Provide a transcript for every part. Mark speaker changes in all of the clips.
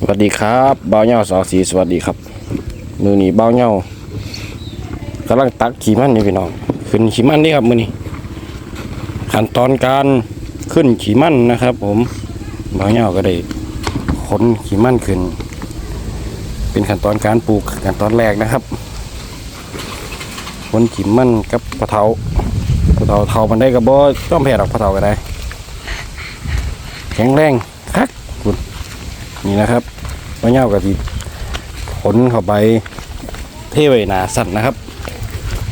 Speaker 1: สวัสดีครับเบ้าเหย้าสองสีสวัสดีครับมือนี้เบ้าเหย้ากำลังตักขี้มันนี่พี่น้องขึ้นขี้มันนี่ครับมือนี้ขั้นตอนการขึ้นขี้มันนะครับ ผมเบ้าเหย้าก็ได้ขนขี้มันขึ้น เป็นขั้นตอนการปลูกขั้นตอนแรกนะครับขนขี้มันกับปะเทาปะเทาเทามันได้กับบ่ต้องแพ้หรอกปะเทาก็ได้ แข็งแรง นี่นะครับเบ้าเย้าก็ที่ขนเข้าไปเทไว้หนาสั่นนะครับ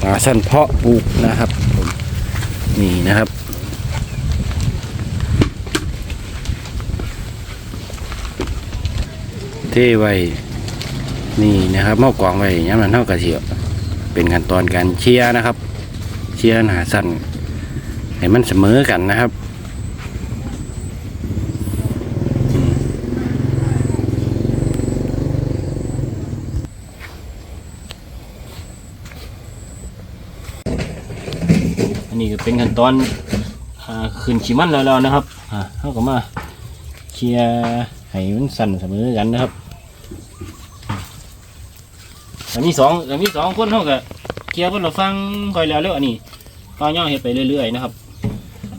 Speaker 1: หนาชั้นเพาะปลูกนะครับนี่นะครับเทไว้นี่นะครับเมื่อกวางไว้ย้ำนั้นเท่ากระเทียมเป็นขั้นตอนการเชียร์นะครับ เชียร์หนาสั้นให้มันเสมอกันนะครับอืมอันนี้ก็ เป็นขั้นตอนอ่าขึ้นขี้มันแล้วๆนะครับเท่ากับมาเชียร์ให้มันสั่นเสมอกันนะครับแต่มีสองแต่มีสองคนเท่ากับเคลียร์คนเราฟังคอยแล้วแล้วอันนี้ก็ย่อเฮ็ดไปเรื่อยๆนะครับ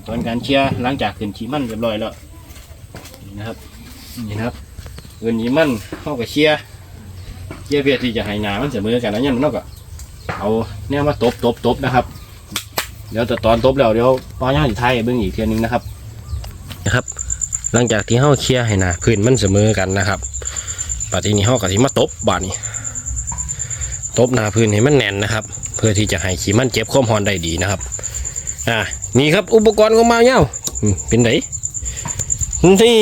Speaker 1: ตอนการเคลียร์หลังจากขึ้นขีมันเรียบร้อยแล้วนี่นะครับนี่นะครับขึ้นขีมันเข้ากับเคลียร์เคลียร์เพื่อที่จะให้หนามันเสมอกันนี่ยมันเท่ากับเอาเนี่ยมาตบตบตบนะครับ ดี๋ยวแต่ตอนตบแล้วเดี๋ยวป้าย่าจะไทยเบื้องอีกเทียนึงนะครับนะครับ หลังจากที่เข้าเคลียร์ให้นาพื้นมันเสมอกันนะครับปัจจุบันนี้เข้ากับที่มาตบบาดนี้ตบหนาพื้นให้มันแน่นนะครับ เพื่อที่จะให้ขี้มันเจ็บความหอนได้ดีนะครับอ่านี่ครับอุปกรณ์ของมาเน่าอืมเป็นไงนี่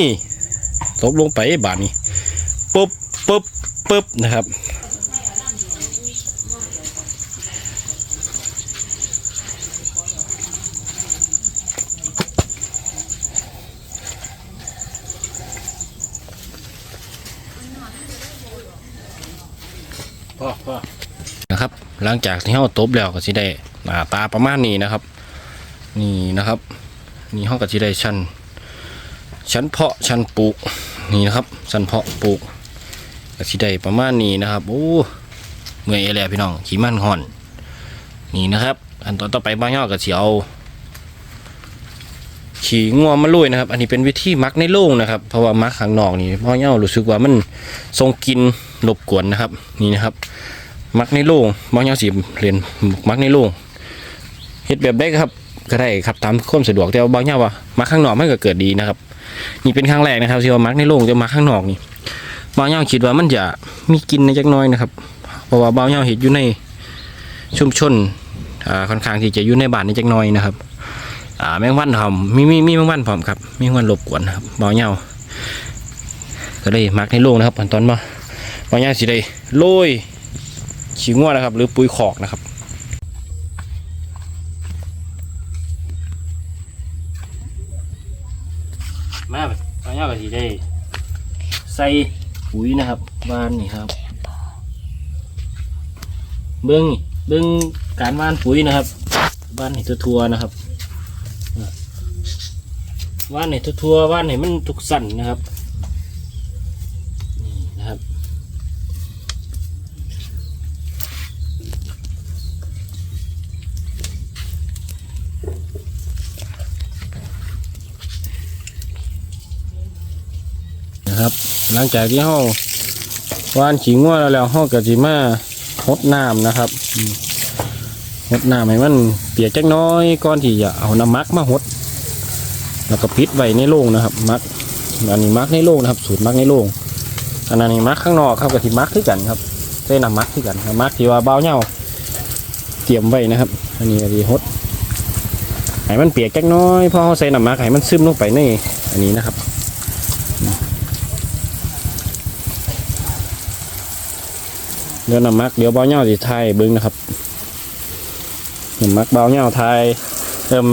Speaker 1: ตบลงไปบาดนี้ปุ๊บปุ๊บปุ๊บนะครับพ่อพ่อ นะครับ หลังจากที่เราตบแล้วก็สิได้หน้าตาประมาณนี้นะครับ นี่นะครับ นี่ห้องก็สิได้ชั้นชั้นเพาะชั้นปลูกนี่นะครับชั้นเพาะปลูกก็สิได้ประมาณนี้นะครับโอ้เมื่อยแล้วพี่น้องขี้มันห่อน นี่นะครับ อันตอนต่อไปบ้านย่อก็สิเอาขี่งัวมาลุยนะครับ อันนี้เป็นวิธีมักในโล่งนะครับ เพราะว่ามักข้างนอกนี่พ่อย่อรู้สึกว่ามันทรงกินรบกวนนะครับ นี่นะครับ มักในโล่งบางอย่างสิเรียนมักในโล่งเฮ็ดแบบได้ครับก็ได้ครับตามความสะดวกแต่ว่าบางอย่างว่ามักข้างนอกมันก็เกิดดีนะครับ นี่เป็นครั้งแรกนะครับที่ว่ามักในโล่งจะมักข้างนอกนี่บางอย่างคิดว่ามันจะมีกินในจักน้อยนะครับ เพราะว่าบางอย่างเห็ดอยู่ในชุมชนอ่าค่อนข้างที่จะอยู่ในบ้านในจักน้อยนะครับอ่าแมงวันทำมีมีมีแมงวันพร้อมครับมีแมงวันรบกวนนะครับบางอย่างก็เลยมักในโล่งนะครับขั้นตอนมาบางอย่างสิได้โรย ขี้ง่วนะครับ หรือปุ๋ยขอกนะครับมาแบบตอนนี้ก็สิได้ใส่ปุ๋ยนะครับบ้านนี่ครับ เบิ้งนี่เบิ้งการว่านปุ๋ยนะครับ บ้านให้ทั่วๆนะครับว่านให้ทั่วๆว่านให้มันทุกสั่นนะครับนี่นะครับ นะครับ หลังจากที่ห้อวานขี้งัวแล้วแล้วห้อกะจิมาหดน้ำนะครับหดน้ำให้มันเปียกจักน้อยก่อนที่จะเอาน้ำมักมาหด แล้วก็ปิดไว้ในโล่งนะครับ มักอันนี้มักในโล่งนะครับ สูตรมักในโล่งอันนั้นมักข้างนอกครับกะทิมักที่กันครับใส่น้ำมักที่กันน้ำมักที่ว่าเบาเหย้าเตรียมไว้นะครับ อันนี้กะทิหดให้มันเปียกจักน้อยพอเขาใส่น้ำมักให้มันซึมลงไปในอันนี้นะครับ เดี๋ยวน้ำมักเดี๋ยวเบาเหย้าสิไทยเบิ้งนะครับน้ำมักเบาเหย้าไทยเติม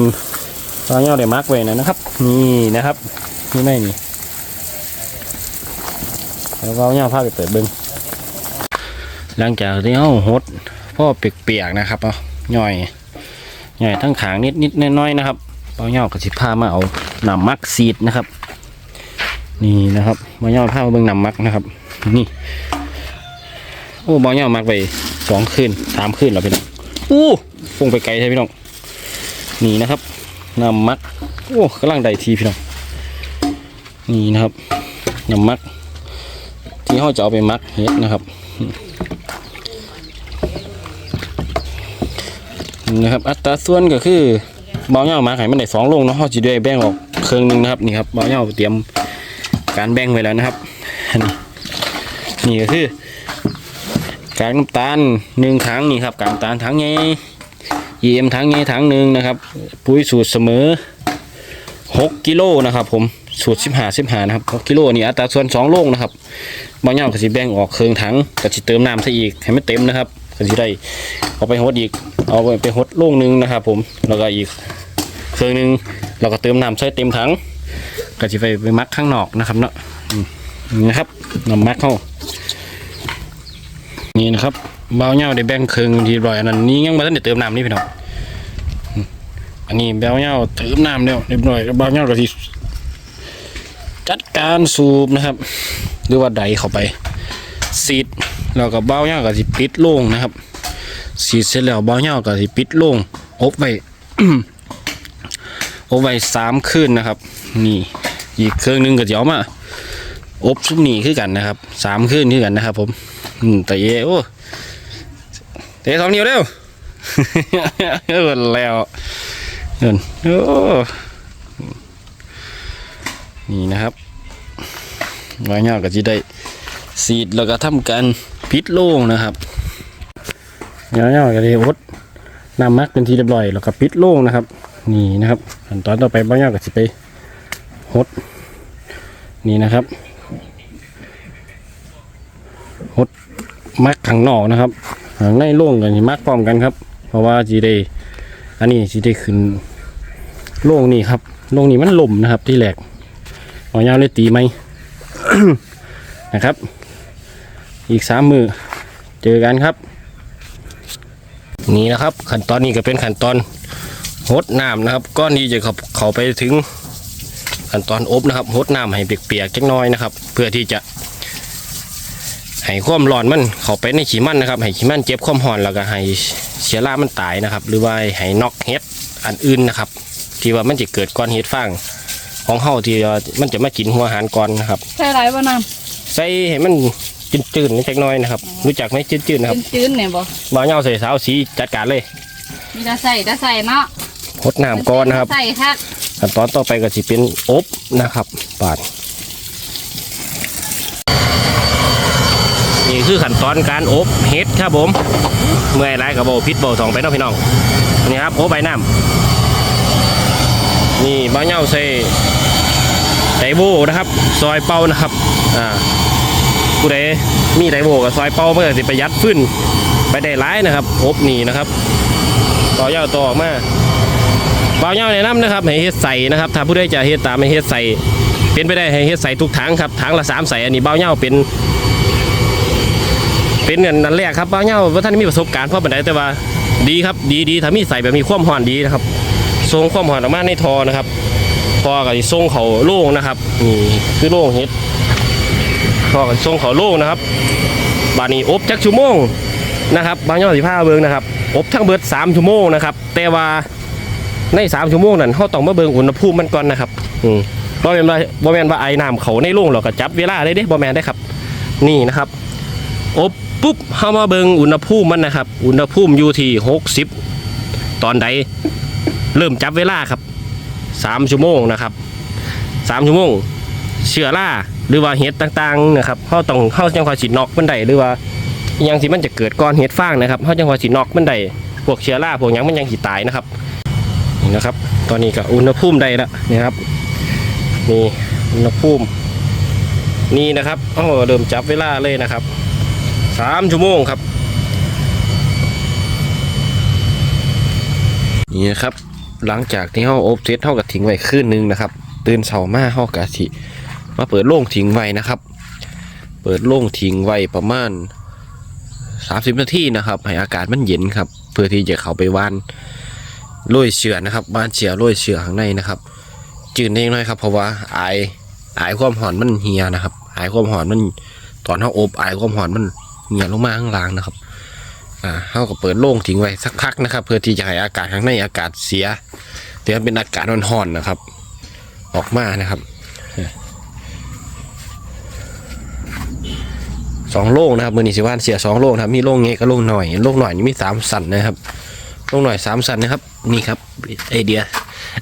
Speaker 1: เบาเหย้าได้มักไว้นะครับ นี่นะครับนี่ไม่นี่เดี๋ยวเบาเหย้าพไปเปิดเบิ้งหลังจากที่เขาหดพ่อเปียกๆนะครับเอาย่อยย่อยทั้งขางนิดนิดน้อยๆนะครับเบาเหย้าก็สิพามาเอาน้ำมักซีดนะครับ นี่นะครับบ่าเหย้าพามาเบิ่งน้ำมักนะครับ นี่ โอ้บ่าเหย้ามักไปสองคืนสามคืนแล้วพี่น้องอู้ฟงไปไกลใช่พี่น้องนี่นะครับนำมักโอ้กำลังได้ทีพี่น้องนี่นะครับนำมัก ที่เขาจะเอาไปมักเฮ็ดนะครับนะครับ อัตราส่วนก็คือบ่าเหย้ามาให้มันได้สองลงเนาะเขาจะได้วยแบ่งออกเครื่องหนึงนะครับนี่ครับบ่าเหย้าเตรียมการแบ่งไว้แล้วนะครับนี่นี่ก็คือ กากน้ำตาลหนึ่งถังนี่ครับกากน้ำตาลถังใหญ่ยีเอ็มถังใหญ่ถังหนึ่งนะครับ ปุ๋ยสูตรเสมอหกกิโลนะครับ ผมสูตรสิบห้าสิบห้านะครับหกกิโลนี่อัตราส่วนสองโลงนะครับบางอย่างก็สิแบ่งออกเครื่องถังก็สิเติมน้ำใส่อีกให้มันเต็มนะครับก็สิได้เอาไปหดอีก เอาไปหดโลงหนึ่งนะครับ ผมแล้วก็อีกเครื่องหนึ่งเราก็เติมน้ำใส่เต็มถังก็สิไปไปมักข้างนอกนะครับเนาะอืมนี่นะครับน้ำมักเข้า นี่นะครับเบาเหย้าได้แบ่งครึ่งทีร้อยอันนั้นนี่ยังมาทันได้เติมน้ำนี่พี่น้องอันนี้เบาเหย้าเติมน้ำแล้วเรียบร้อยเบาเหย้าก็สิจัดการสูบนะครับ หรือว่าใดเข้าไปสีดแล้วก็เบาเหย้าก็สิปิดโล่งนะครับสีดเสร็จแล้วเบาเหย้าก็สิปิดโล่งอบไว้อบไว้สามคืนนะครับ นี่อีกเครื่องหนึงก็จะเอามาอบซุปหนีคือกันนะครับสามคืนคือกันนะครับผม อืมแต่เย่โอ้เตะสองนิ้วเร็วเออแล้วเงินโอ้นี่นะครับวายเงาก็จะได้สีดแล้วก็ทำการพิดโล่งนะครับเงาเงาก็ได้อดน้ำมักเป็นทีเรียบร้อยแล้วก็ปิดโล่งนะครับ นี่นะครับขั้นตอนต่อไปบ้าเงาก็จะไปหดนี่นะครับ มักข้างนอกนะครับข้างในโล่งกันมักพร้อมกันครับ เพราะว่าจีได้อันนี้จีได้ขึ้นโล่งนี่ครับโล่งนี่มันล่มนะครับที่แหลกหอยยาวเลยตีไหมนะครับ อีกสามมือเจอกันครับ นี่นะครับ ขั้นตอนนี้ก็เป็นขั้นตอนหดน้ำนะครับ ก้อนที่จะเขาเขาไปถึงขั้นตอนอบนะครับหดน้ำให้เปียกๆจักน้อยนะครับ เพื่อที่จะ ให้ความร้อนมันเข้าไปในขี้มันนะครับให้ขี้มันเจ็บความร้อนแล้วก็ให้เชื้อรามันตายนะครับ หรือว่าให้นอกเห็ดอันอื่นนะครับ ที่ว่ามันจะเกิดก้อนเห็ดฟางของเฮาที่ว่ามันจะมากินหัวอาหารก่อนนะครับ
Speaker 2: ใช่ไรบ่น้
Speaker 1: ใส่ให้มันจืดๆนิดจักหน่อยนะครับ รู้จักไหมจืดๆำนะครับ
Speaker 2: จืดๆเนี่ยบ่
Speaker 1: บ่าวเหย้าใส่สาวสีจัดการเลย
Speaker 2: มีแต่ใส่แต่ใส่เนาะ
Speaker 1: หดน้ำก่อนนะครับ
Speaker 2: ใส่ครับ
Speaker 1: ขั้นตอนต่อไปก็จะเป็นอบนะครับบาด นี่คือขั้นตอนการอบเห็ดครับผมเมื่อยไรกับโบพิษโบทองไปน้องพี่น้องนี่ครับอบใบน้ำนี่บ้าเหย้าใส่ไดโบนะครับ ซอยเป่านะครับอ่าผู้ใดมีไดโบกับซอยเป่าเพื่อสิประหยัดฟื้นไปได้ร้ายนะครับอบนี่นะครับ ต่อยาวต่อออกมาบ่าวเหย้าแนะนำนะครับให้เฮ็ดใส่นะครับถ้าผู้ใดจะเฮ็ดตามให้เฮ็ดใส่เป็นไปได้ให้เฮ็ดใส่ทุกถังครับถังละสามใส่อันนี้บ่าวเหย้าเป็น เป็นเงินนั้นแรกครับบ่าเหย้าว่าท่านมีประสบการณ์เพราะบันไดแต่ว่าดีครับดีดีถ้ามีใส่แบบมีความหอนดีนะครับทรงความหอนออกมาในทอนะครับทอกับทรงเขาโล่งนะครับนี่คือโล่งเฮ็ดทอกับทรงเขาโล่งนะครับบานี้อบจักชั่วโมงนะครับบาวเหย้าสิพาเบิงนะครับอบทั้งเบิดสามชั่วโมงนะครับแต่ว่าในสามชั่วโมงนั้นเขาต้องมาเบิงอุณหภูมิมันก่อนนะครับอืมบ่แมนว่าบ่แมนว่าไอ้น้ำเขาในโรงเราก็จับเวลาได้เด้บ่แมนได้ครับ นี่นะครับ อบ ปุ๊บเฮามาเบิงอุณหภูมิมันนะครับ อุณหภูมิอยู่ที่60 ตอนใดเริ่มจับเวลาครับ 3 ชั่วโมงนะครับ 3 ชั่วโมง เชื้อราหรือว่าเห็ดต่างๆนะครับเฮาต้องเฮาจังหว่าสินอกมันได้หรือว่ายังที่มันจะเกิดก่อนเห็ดฟางนะครับเฮาจังหว่าสินอกมันได้พวกเชื้อราพวกยังมันยังสิตายนะครับนี่นะครับ ตอนนี้ก็อุณหภูมิได้แล้วนะครับนี่อุณหภูมินี่นะครับโอ้เริ่มจับเวลาเลยนะครับ สามชั่วโมงครับ นี่นะครับ หลังจากที่เฮาอบเซตเฮากับทิ้งไว้คืนนึงนะครับ ตื่นเช้ามาเฮากะสิมาเปิดโล่งทิ้งไว้นะครับ เปิดโล่งทิ้งไว้ประมาณ30นาทีนะครับ ให้อากาศมันเย็นครับ เพื่อที่จะเข้าไปว่านโรยเชือนะครับบ้านเชือโรยเชือข้างในนะครับ จืดเองหน่อยครับ เพราะว่าไอไอความหอนมันเหี่ยนะครับไอความหอนมันตอนเขาอบไอความหอนมัน เหี่ยลงมาข้างล่างนะครับ อ่าเขาก็เปิดโล่งทิ้งไว้สักพักนะครับ เพื่อที่จะให้อากาศข้างในอากาศเสียเดี๋ยวเป็นอากาศร้อนๆนะครับ ออกมานะครับสองโล่งนะครับมือนีสิว่านเสียสองโล่งครับมีโล่งเงี้ยกับโล่งหน่อยโล่งหน่อยนี่มีสามสันนะครับโล่งหน่อยสามสันนะครับนี่ครับไอเดีย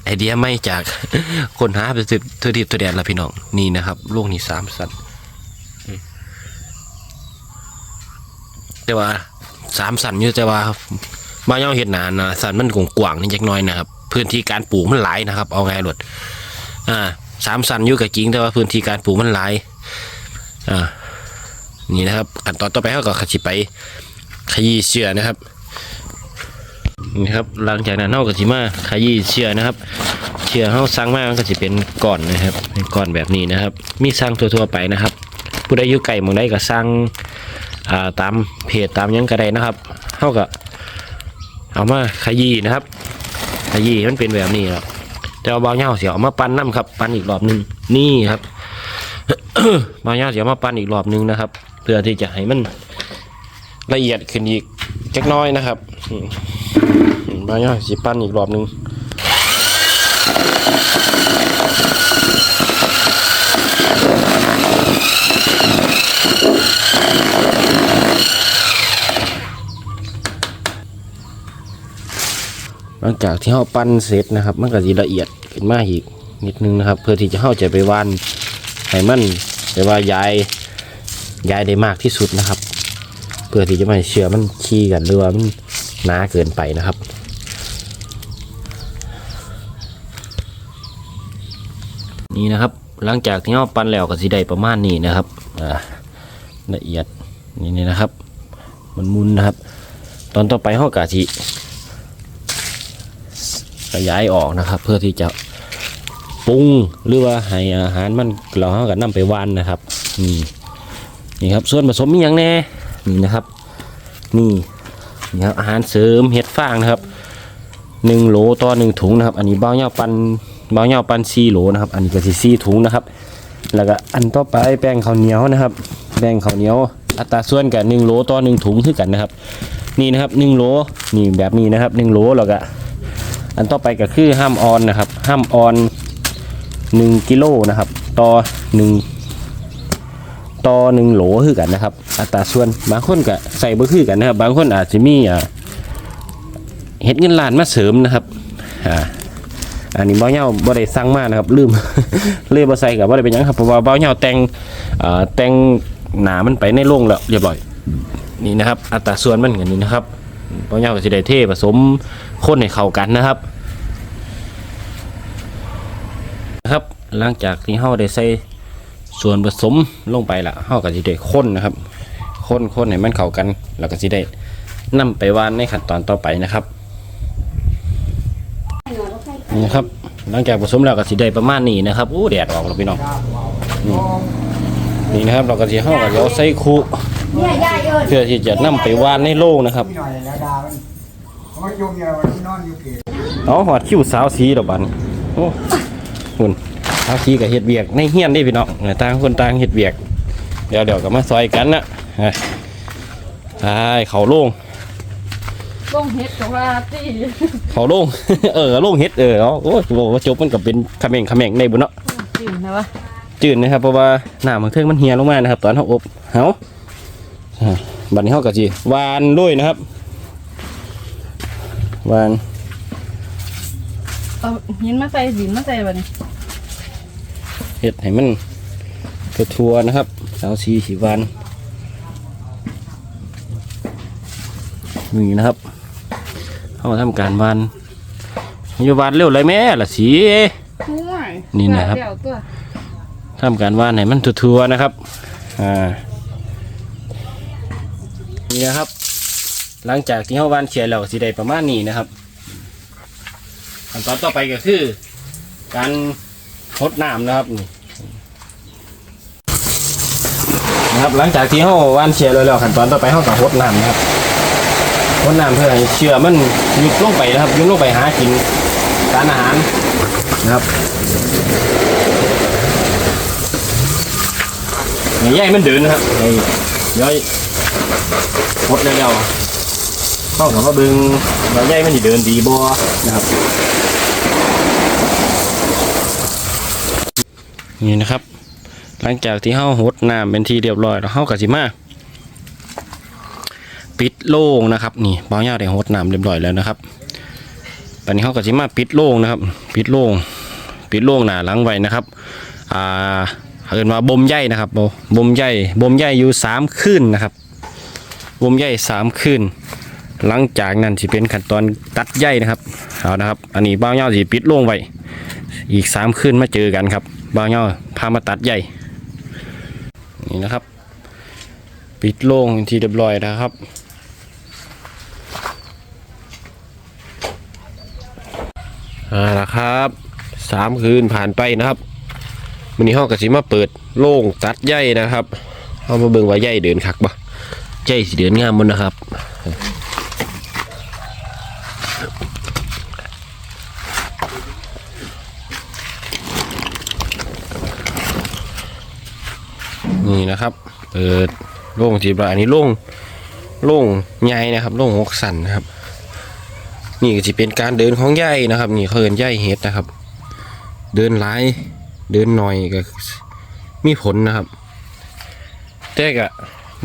Speaker 1: ไอเดียไม่จากคนหาไปตัวตัวดีตัวแดนละพี่น้องนี่นะครับโล่งนี่สามสันอืม แต่ว่าสามสันอยู่แต่ว่าบ้านเฮาเห็ดหนานะสันมันกว้างๆนี่จักน้อยนะครับพื้นที่การปลูกมันหลายนะครับ เอาไงหลดอ่าสามสันอยู่กับจริงแต่ว่าพื้นที่การปลูกมันหลายอ่านี่นะครับขั้นตอนต่อไปเขาก็ขยิไปขยี้เชือนะครับนี่ครับหลังจากนั้นเขาก็สิมาขยี้เชือนะครับเชือเขาสั่งมามันก็จะเป็นก้อนนะครับเป็นก้อนแบบนี้นะครับ มีสั่งทั่วๆไปนะครับผู้ใดอยู่ไก่เมืองใดก็สั่ง ตามเพจตามยังก็ไดนะครับเขาก็เอามาขยี้นะครับ ขยี้มันเป็นแบบนี้ครับแต่ว่าบางเงาเสียมาปั้นน้ำครับ ปั้นอีกรอบหนึงนี่ครับบางเงาเสียมาปั้นอีกรอบหนึงนะครับ เพื่อที่จะให้มันละเอียดขึ้นอีกจักน้อยนะครับบางเงาสิปั้นอีกรอบหนึง หลังจากที่เราปั้นเสร็จนะครับ มันก็จะละเอียดขึ้นมาอีกนิดนึงนะครับ เพื่อที่จะเข้าจะไปวานให้มันแต่ว่ายายยายได้มากที่สุดนะครับ เพื่อที่จะไม่เชื่อมันขี้กันหรือว่ามันหนาเกินไปนะครับนี่นะครับหลังจากที่เราปั้นแล้วก็สิได้ประมาณนี้นะครับละเอียดนี่นี่นะครับ มันมุนนะครับ ตอนต่อไปเรากะทิ ขยายออกนะครับ เพื่อที่จะปรุงหรือว่าให้อาหารมันเราเอากับนํไปวานนะครับนี่นี่ครับส่วนผสมมีอย่างแน่นี่นะครับ นี่นี่ครับอาหารเสริมเห็ดฟางนะครับหนึ่งโหลต่อหนึ่งถุงนะครับ อันนี้เบ้าเหย้าปันเบ้าเหย้าปันสี่โหลนะครับ อันนี้ก็สี่ถุงนะครับ แล้วก็อันต่อไปแป้งข้าวเหนียวนะครับแป้งข้าวเหนียว อัตราส่วนกับหนึ่งโหลต่อหนึ่งถุงคือกันนะครับ นี่นะครับหนึ่งโหลนี่แบบนี้นะครับหนึ่งโหลแล้วก็ อันต่อไปก็คือห้ามออนนะครับ ห้ามออน1กิโลนะครับ ต่อ1ต่อ1โหลคือกันนะครับ อัตราส่วนบางคนก็ใส่บ่คือกันนะครับ บางคนอาจจะมีอ่าเฮ็ดเงินล้านมาเสริมนะครับอ่าอันนี้เบ้าเหย้าบ่ได้สั่งมานะครับ ลืมเลยบ่ใส่กับบ่ได้เป็นหยังครับเพราะว่าเบ้าเหย้าแต่งอ่าแต่งหนามันไปในโรงแล้วเรียบร้อยนี่นะครับ อัตราส่วนมันอย่างนี้นะครับเบ้าเหย้าก็สิได้เทผสม คนให้เข้ากันนะครับนะครับ หลังจากที่เฮาได้ใส่ส่วนผสมลงไปละเฮาก็สิได้คนนะครับ คนคนให้มันเข้ากัน แล้วก็สิได้นำไปวานในขั้นตอนต่อไปนะครับนี่ครับ หลังจากผสมแล้วก็สิได้ประมาณนี้นะครับอู้แดดออกแล้วพี่น้องนี่นี่นะครับ เราก็สิเฮาก็สิเอาใส่คุเพื่อที่จะนำไปวานในโล่งนะครับ
Speaker 3: เขามาจุ่มเนี่ยวันที่นอนอยู่เกศ
Speaker 1: เอาหอดคิ้วสาวสีดอกบันโอ้คุณสาวสีกับเห็ดเบียกในเฮียนได้พี่น้องเออต่างคนต่างเห็ดเบียก เดี๋ยวเดี๋ยวก็มาซอยกันนะเอ้ยใช่เขาโล่ง
Speaker 2: ลงเฮ็ดกับว่าตี
Speaker 1: เขาโล่ง เออโล่งเห็ดเออเอาโอ้ยโหจบมันก็เป็นขมงขมงในบุญเนาะ
Speaker 2: จืดนะวะ
Speaker 1: จืดนะครับเพราะว่าหน้ามันเครื่องมันเหี่ยลงมานะครับ ตอนเขาอบเฮาอ่าบัดนี้เขาก็จีวานด้วยนะครับ วาน
Speaker 2: เอาหินมาใส่ดินมาใส่บ่นี่
Speaker 1: เห็ดให้มันทั่วๆนะครับสาวสีสีวานนี่นะครับเขาทำการวานอยู่วานเร็วเลยแม่ล่ะสี
Speaker 2: ห่วย
Speaker 1: นี่นะครับ
Speaker 2: เดี๋ยวตัว
Speaker 1: ทำการวานให้มันทั่วๆนะครับอ่านี่นะครับ หลังจากที่เขาวานเขียนแล้วสีได้ประมาณนี้นะครับขั้นตอนต่อไปก็คือ การทดน้ำนะครับนี่นะครับหลังจากที่เขาวานเชียร์แล้วขั้นตอนต่อไปเขาก็ทดน้ำนะครับทดน้ำเพื่อให้เชื่อมันยุบลงไปนะครับยุบลงไปหากินสารอาหารนะครับให้ใยมันเดินนะครับย้อยหดเร็วๆ เข้ากับว่าเบิงว่าใยมันสิเดินดีบ่นะครับ นี่นะครับ หลังจากที่เฮาหดน้ำเป็นทีเรียบร้อยแล้วเฮาก็สิมาปิดโล่งนะครับ นี่บ่าวยาได้หดน้ำเรียบร้อยแล้วนะครับตอนนี้เฮาก็สิมาปิดโล่งนะครับ ปิดโล่งปิดโล่งหน้าหลังไว้นะครับอ่าเอินว่าบ่มใยนะครับบ่บ่มใยบ่มใยอยู่สามคืนนะครับบ่มใยสามคืน หลังจากนั้นสิเป็นขั้นตอนตัดใยนะครับเอานะครับ อันนี้บ่าวยาวสิปิดโล่งไว้อีกสามคืนมาเจอกันครับบ่าเงาพามาตัดใหญ่นี่นะครับ ปิดโล่งทีเรียบร้อยนะครับอ่าละครับสามคืนผ่านไปนะครับวันนี้ห้องกระสิมาเปิดโล่งตัดใหญ่นะครับเอามาเบิ่งว่าใหญ่เดินคักบ่ใหญ่สิเดินงามบนนะครับ นี่นะครับ เปิดโล่งจีบอันนี้โล่งโล่งใหญ่นะครับโล่งหกสันนะครับ นี่ก็จะเป็นการเดินของใหญ่นะครับ นี่เขาเอินใหญ่เฮ็ดนะครับ เดินหลายเดินหน่อยก็มีผลนะครับ แต่กะ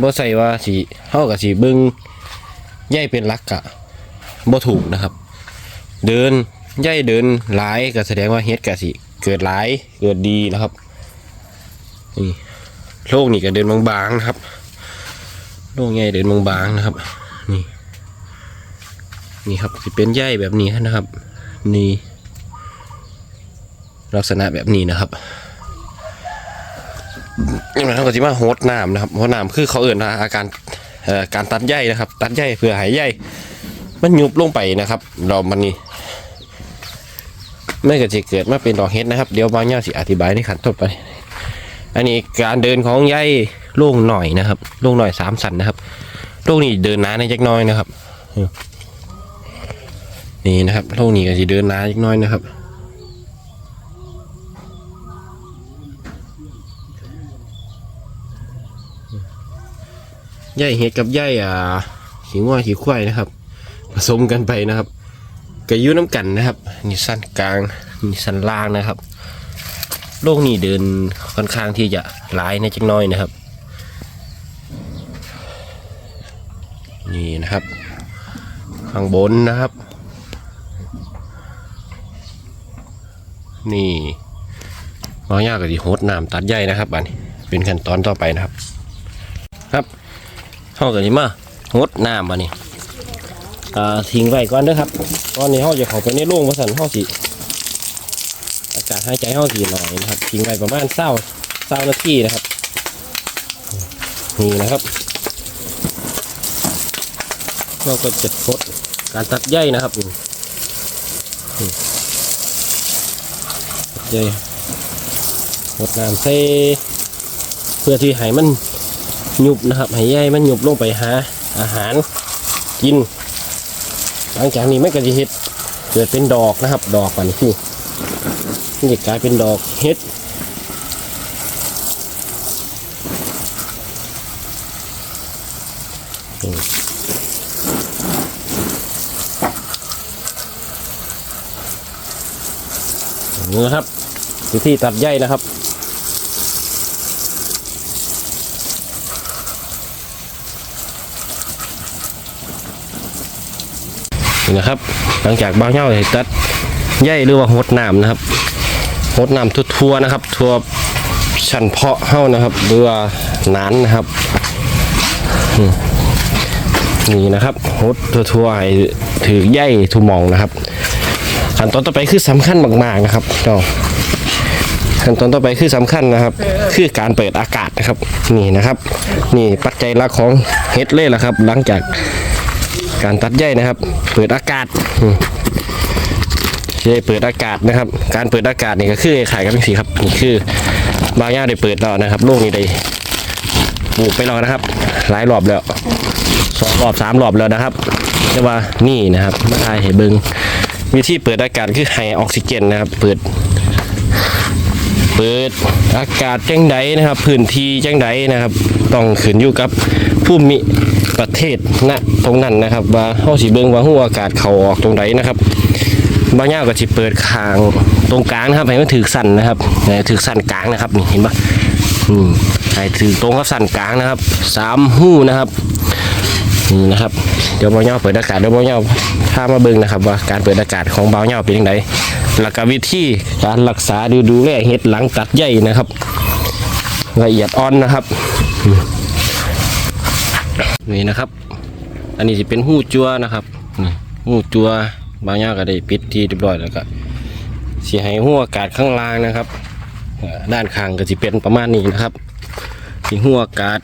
Speaker 1: บ่ใส่ว่าสีเฮากับสีบิ่งใหญ่เป็นลักกะบ่ถูกนะครับ เดินใหญ่เดินหลายก็แสดงว่าเฮ็ดกะสิเกิดหลายเกิดดีนะครับนี่ โลกนี่ก็เดินบางๆนะครับ โลกใหญ่เดินบางๆนะครับ นี่ นี่ครับจะเป็นใยแบบนี้นะครับ นี่ ลักษณะแบบนี้นะครับยังไงเราก็จะมาโฮดน้ำนะครับโฮดน้ำคือเขาเอื่นว่าอาการการตัดใยนะครับ ตัดใยเพื่อหายใยมันยุบลงไปนะครับ เรามันนี่ไม่ก็จะเกิดมาเป็นดอกเห็ดนะครับ เดี๋ยวบางอย่างสิอธิบายในขั้นต้นไป อันนี้การเดินของใยโล่งหน่อยนะครับโล่งหน่อยสามสันนะครับโล่งนี่เดินน้าในจักน้อยนะครับนี่นะครับโล่งนี่ก็จะเดินน้าจักน้อยนะครับใยเห็ดกับใยอ่าขี้ง่วขี้ควายนะครับ ผสมกันไปนะครับกระยุน้ำกันนะครับนี่สั้นกลางนี่สั้นล่างนะครับ โลกนี้เดินค่อนข้างที่จะหลายในจักน้อยนะครับ นี่นะครับ ข้างบนนะครับ นี่มายากกับที่โฮดน้ำตัดใยนะครับอันนี้เป็นขั้นตอนต่อไปนะครับ ครับเขากับที่มาโฮดน้ำอันนี้ทิ้งไว้ก่อนเด้อครับ ตอนนี้เขาจะเข้าไปในโรงวัสันเขาสิอากาศ หายใจห้องสีหน่อยนะครับทิ้งไว้ประมาณเศร้าเศร้านาทีนะครับ นี่นะครับเราก็จะพดการตัดใยนะครับนี่นี่ตัดใยหดน้ำใส่เพื่อที่ให้มันหยุบนะครับให้ใยมันหยุบลงไปหาอาหารกิน หลังจากนี้ไม่กระดิเห็ดเกิดเป็นดอกนะครับ ดอกมันคือ นจะกลายเป็นดอกเห็ดอืมนี่นะครับวิธีตัดใยนะครับนี่นะครับ หลังจากบ้าเงาตัดใยหรือว่าหดน้ำนะครับ หดน้ำทั่วๆนะครับ ทั่วชั้นเพาะเฮ้านะครับหรือว่าหนานนะครับนี่นะครับหดทั่วๆให้ถือใยทุมองนะครับขั้นตอนต่อไปคือสำคัญมากๆนะครับเนาะขั้นตอนต่อไปคือสำคัญนะครับ คือการเปิดอากาศนะครับ นี่นะครับ นี่ปัจจัยหลักของเฮ็ดเลยละครับ หลังจากการตัดใยนะครับ เปิดอากาศ อืมจะได้เปิดอากาศนะครับ การเปิดอากาศนี่ก็คือขายกันเป็นสีครับนี่คือบางย่าได้เปิดแล้วนะครับโลกนี้ได้ปลูกไปแล้วนะครับ หลายรอบแล้วสองรอบสามรอบแล้วนะครับแต่ว่านี่นะครับมาทายให้เบิงวิธีเปิดอากาศคือให้ออกซิเจนนะครับ เปิด เปิดอากาศจังใดนะครับ พื้นที่จังใดนะครับ ต้องขึ้นอยู่กับผู้มีประเทศณตรงนั้นนะครับ ว่าเฮาสิเบิ่งว่าฮู้อากาศเขาออกตรงใดนะครับ บางอย่าก็สิเปิดคางตรงกลางนะครับให้มันถือสั่นนะครับให้ถือสั่นกลางนะครับนี่เห็นปะอืมให้ถือตรงกับสั่นกลางนะครับสามหู้นะครับนี่นะครับเดี๋ยวเบาเงาเปิดอากาศเดี๋ยวเบาเงาพามาเบิ่งนะครับ ว่าการเปิดอากาศของเบาเงาเป็นยังไงหลักการวิธีการรักษาดูดูแลเห็ดหลังตัดใหญ่นะครับ ละเอียดอ่อนนะครับนี่นะครับ อันนี้จะเป็นหู้จัวนะครับหู้จัว บาเงาก็ได้ปิดที่เรียบร้อยแล้วก็เสียให้หัวอากาศข้างล่างนะครับ ด้านข้างก็จะเป็นประมาณนี้นะครับที่หัวอากาศ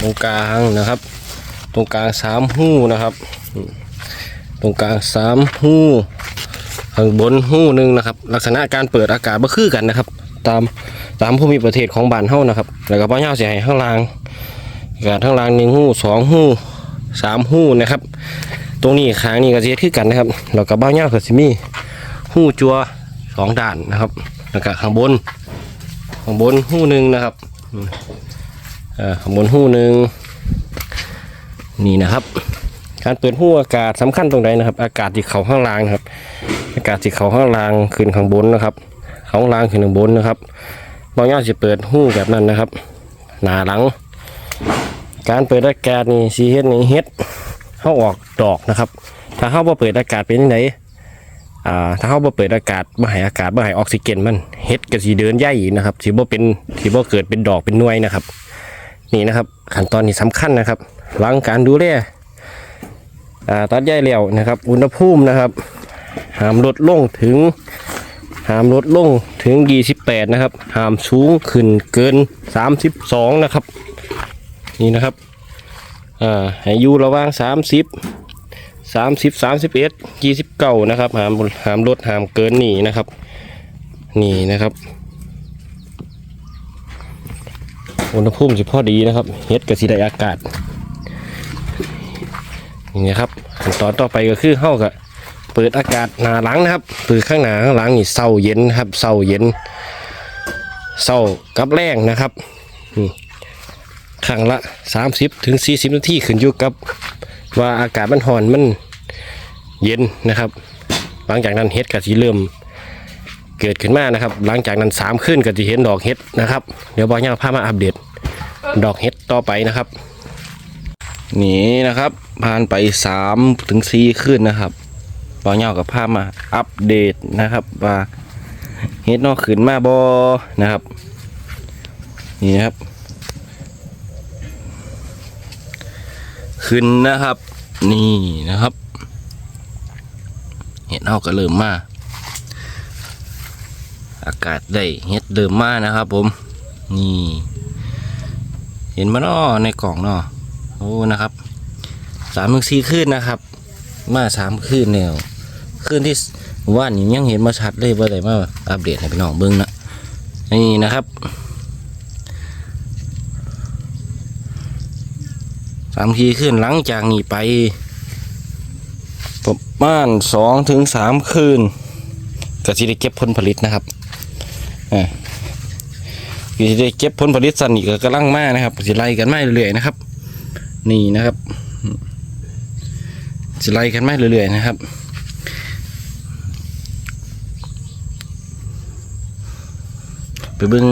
Speaker 1: ตรงกลางนะครับ ตรงกลางสามหู้นะครับ ตรงกลางสามหู้ข้างบนหู้หนึ่งนะครับ ลักษณะการเปิดอากาศบ่คือกันนะครับ ตามตามภูมิประเทศของบ้านเฮานะครับ แล้วก็ป้าเงาเสียให้ข้างล่างอากาศข้างล่างหนึ่งหู้สองหู้สามหู้นะครับ ตรงนี้ขางนี้ก็จะเฮ็ดคือกันนะครับแล้วก็บ้าเงาก็สิมีหู้จัวสองด้านนะครับแล้วก็ข้างบนข้างบนหู้หนึ่งนะครับอืมเอ่อข้างบนหู้หนึ่งนี่นะครับ การเปิดหู้อากาศสำคัญตรงไหนนะครับ อากาศที่เขาข้างล่างนะครับ อากาศที่เขาข้างล่างขึ้นข้างบนนะครับข้างล่างขึ้นข้างบนนะครับบางอย่างจะเปิดหู้แบบนั้นนะครับ หนาหลัง การเปิดอากาศนี่สีเฮ็ดนี่เฮ็ด เข้าออกดอกนะครับ ถ้าเข้าบ่เปิดอากาศเป็นยังไงอ่าถ้าเข้าบ่เปิดอากาศบ่ให้อากาศบ่ให้ออกซิเจนมันเฮ็ดก็สิเดินใหญ่นะครับสิบ่เป็นสิบ่เกิดเป็นดอกเป็นหน่วยนะครับ นี่นะครับขั้นตอนนี้สำคัญนะครับ หลังการดูแลอ่าตัดใยแล้วนะครับ อุณหภูมินะครับห้ามลดลงถึงห้ามลดลงถึง 28 นะครับห้ามสูงขึ้นเกิน 32 นะครับ นี่นะครับ อ่าให้อยู่ระหว่าง30 30 31 29นะครับห้ามห้ามลดห้ามเกินนี่นะครับ นี่นะครับอุณหภูมิสิพอดีนะครับเฮ็ดกับสีได้อากาศนี่นะครับขั้นตอนต่อไปก็คือเข้ากับเปิดอากาศหนาหลังนะครับเปิดข้างหน้าข้างหลังนี่เศร้าเย็นครับเศร้าเย็นเศร้ากับแรงนะครับ นี่ครั้งละ 30ถึง40นาทีขึ้นอยู่กับว่าอากาศมันห่อนมันเย็นนะครับ หลังจากนั้นเฮ็ดกับสีเริ่มเกิดขึ้นมานะครับ หลังจากนั้นสามขึ้นก็จะเห็นดอกเห็ดนะครับ เดี๋ยวบอยเงาพามาอัปเดต ดอกเห็ดต่อไปนะครับ นี่นะครับผ่านไปสามถึงสี่ขึ้นนะครับบอยเงากับพามาอัปเดตนะครับ ว่าเห็ดนอกขึ้นมาบอนะครับ นี่นะครับ ขึ้นนะครับ นี่นะครับ เห็ดนอกก็เริ่มมา อากาศได้เฮ็ดเดิมมานะครับ ผม นี่ เห็นมาเนาะในกล่องเนาะโอ้นะครับสามถึงสี่คืนนะครับ มาสามคืนแล้วคืนที่ว่านนี่ยังเห็นมาชัดเลยว่าแต่มาอัปเดตให้พี่น้องเบิ้งนะนี่นะครับ สามทีขึ้นหลังจากนี้ไป ประมาณสองถึงสามคืนก็จะได้เก็บผลผลิตนะครับอ่าคือสิได้เก็บผลผลิตสันนี่ก็กำลังมานะครับสิไล่กันมาเรื่อยๆนะครับ นี่นะครับสิไล่กันมาเรื่อยๆนะครับไปเบิ้ง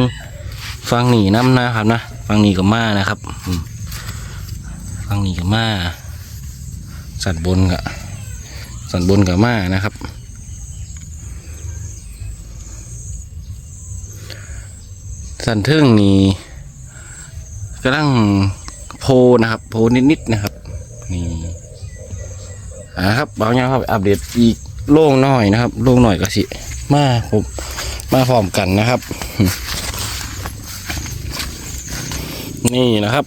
Speaker 1: ฟังหนีน้ำนะครับนะฟังหนีกับมานะครับอืม ฟังนี่กับมาสันบนกับสันบนกับมานะครับ สันเทิงนี่กำลังโพนะครับ โพนิดๆนะครับ นี่อ่าครับเบาเงาครับอัปเดตอีกโล่งหน่อยนะครับ โล่งหน่อยก็สิ มาผมมาพร้อมกันนะครับ นี่นะครับ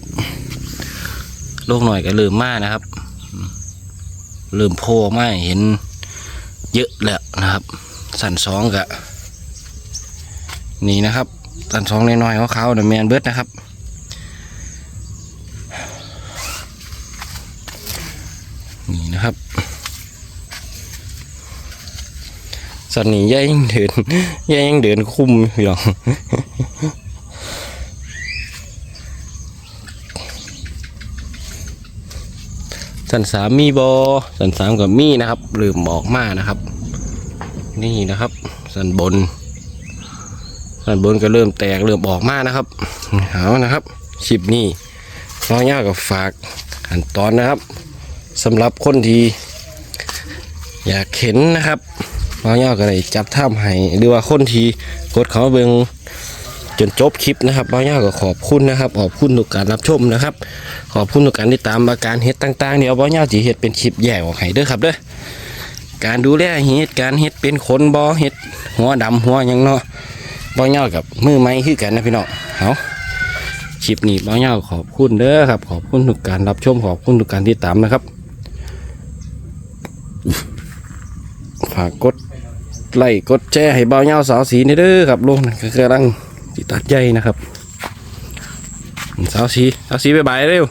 Speaker 1: ล่งหน่อยก็เริ่มมานะครับเริ่มโพมาเห็นเยอะแล้วนะครับ สันสองกะนี่นะครับตันสองน้อยๆเขาๆเดอะแมนเบิร์ดนะครับนี่นะครับ สันนี่ย่ายังเดินย่ายังเดินคุ้มพี่น้อง สันสามมีบอสันสามกับมีนะครับลืมบอกมานะครับ นี่นะครับ สันบน สันบนก็เริ่มแตกเริ่มออกมานะครับเอานะครับชิปนี้น้อยยากกับฝากขั้นตอนนะครับสำหรับคนที่อยากเห็นนะครับน้อยยากก็ได้จับท่ามให้หรือว่าคนที่กดเขาเบิง จนจบคลิปนะครับน้อยยาก็ขอบคุณนะครับขอบคุณทุกการรับชมนะครับ ขอบคุณทุกการติดตามอาการเฮ็ดต่างๆเดี๋ยวบ่ยาวสิเฮ็ดเป็นคลิปแยกออกให้เด้อครับเด้อการดูแลเฮ็ดการเฮ็ดเป็นขนบ่เฮ็ดหัวดำหัวยังเนาะบ่ยากับมือไม้คือกันนะพี่น้องเอาคลิปนี้บ่ยาขอบคุณเด้อครับ ขอบคุณทุกการรับชมขอบคุณทุกการติดตามนะครับฝากกดไลค์กดแชร์ให้บ่ยาสาวสีนี่เด้อครับลุงกำลัง ตัดใยนะครับสาวสีสาวสีบ๊ายบายเร็ว